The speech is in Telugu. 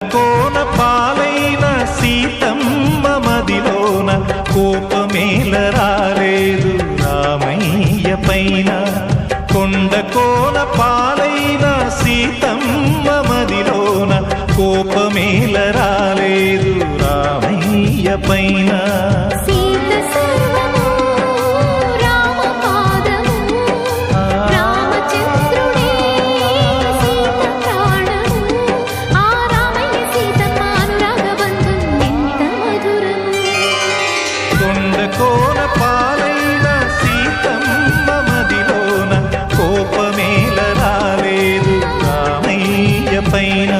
కోన పాలైన సీతమ్మ మదిలోన కోపమేల రాలేదు రామయ్య పైన. కొండ కోన పాలైన సీతమ్మ మదిలోన కోపమేల రాలేదు రామయ్య పైన. కొండ కోన పాలైన సీతమ్మ మదిలోన కోపమేల రాలేదు రామయ్య పైన.